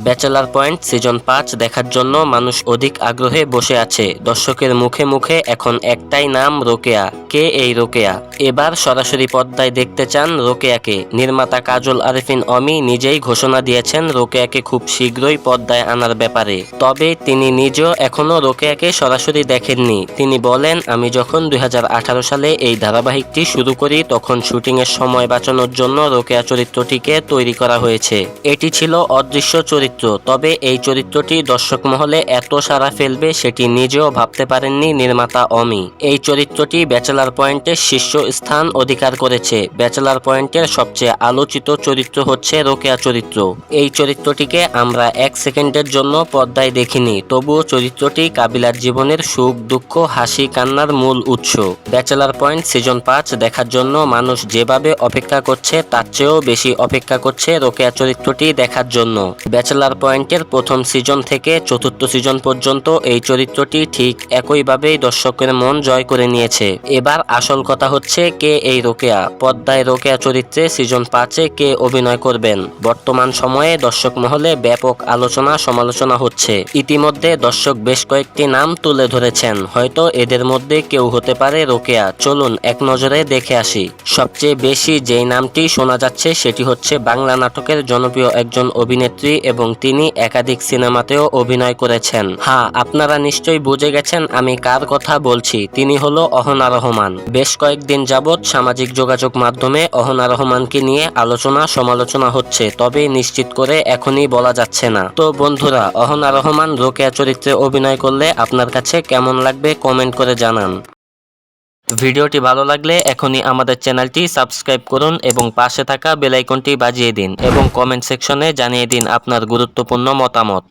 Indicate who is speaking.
Speaker 1: Bachelor point season পাঁচ দেখার জন্য মানুষ অধিক আগ্রহে বসে আছে। দর্শকের মুখে মুখে এখন একটাই নাম রোকেয়া। কে এই রোকেয়া? এবার সরাসরি পর্দায় দেখতে চান রোকেয়াকে। নির্মাতা কাজল আরেফিন অমি নিজেই ঘোষণা দিয়েছেন রোকেয়াকে খুব শীঘ্রই পর্দায় আনার ব্যাপারে। তবে তিনি নিজেও এখনও রোকেয়াকে সরাসরি দেখেননি। তিনি বলেন, আমি যখন দুই হাজার আঠারো সালে এই ধারাবাহিকটি শুরু করি, তখন শুটিংয়ের সময় বাঁচানোর জন্য রোকেয়া চরিত্রটিকে তৈরি করা হয়েছে। এটি ছিল অদৃশ্য চরিত্র। তবে এই চরিত্রটি দর্শক মহলে এত সাড়া ফেলবে সেটি নিজেও ভাবতে পারেননি নির্মাতা অমি। এই চরিত্রটি ব্যাচেলার পয়েন্টের শীর্ষ স্থান অধিকার করেছে। ব্যাচেলার পয়েন্টের সবচেয়ে আলোচিত চরিত্র হচ্ছে রোকেয়া চরিত্র। এই চরিত্রটিকে আমরা এক সেকেন্ডের জন্য পর্দায় দেখিনি, তবুও চরিত্রটি কাবিলার জীবনের সুখ, দুঃখ, হাসি, কান্নার মূল উৎস। ব্যাচেলার পয়েন্ট সিজন পাঁচ দেখার জন্য মানুষ যেভাবে অপেক্ষা করছে, তার চেয়েও বেশি অপেক্ষা করছে রোকেয়া চরিত্রটি দেখার জন্য। ব্যাচেলার পয়েন্টের প্রথম সিজন থেকে চতুর্থ সিজন পর্যন্ত এই চরিত্রটি ঠিক একইভাবেই দর্শকের মন জয় করে নিয়েছে। এবার আসল কথা হচ্ছে, কে এই রোকেয়া? পদ্মায় রোকেয়া চরিত্রে সিজন পাঁচে কে অভিনয় করবেন? বর্তমান সময়ে দর্শক মহলে ব্যাপক আলোচনা সমালোচনা হচ্ছে। ইতিমধ্যে দর্শক বেশ কয়েকটি নাম তুলে ধরেছেন। হয়তো এদের মধ্যে কেউ হতে পারে রোকেয়া। চলুন এক নজরে দেখে আসি। সবচেয়ে বেশি যেই নামটি শোনা যাচ্ছে সেটি হচ্ছে বাংলা নাটকের জনপ্রিয় একজন অভিনেত্রী এবং তিনি একাধিক সিনেমাতেও অভিনয় করেছেন। হ্যাঁ আপনারা নিশ্চয়ই বুঝে গেছেন আমি কার কথা বলছি। তিনি হলো অহনা রহমান। বেশ কয়েকদিন যাবৎ সামাজিক যোগাযোগ মাধ্যমে অহনা রহমানকে নিয়ে আলোচনা সমালোচনা হচ্ছে, তবে নিশ্চিত করে এখনই বলা যাচ্ছে না। তো বন্ধুরা, অহনা রহমান রোকেয়া চরিত্রে অভিনয় করলে আপনার কাছে কেমন লাগবে কমেন্ট করে জানান। ভিডিওটি ভালো লাগলে এখনই আমাদের চ্যানেলটি সাবস্ক্রাইব করুন এবং পাশে থাকা বেল আইকনটি বাজিয়ে দিন এবং কমেন্ট সেকশনে জানিয়ে দিন আপনার গুরুত্বপূর্ণ মতামত।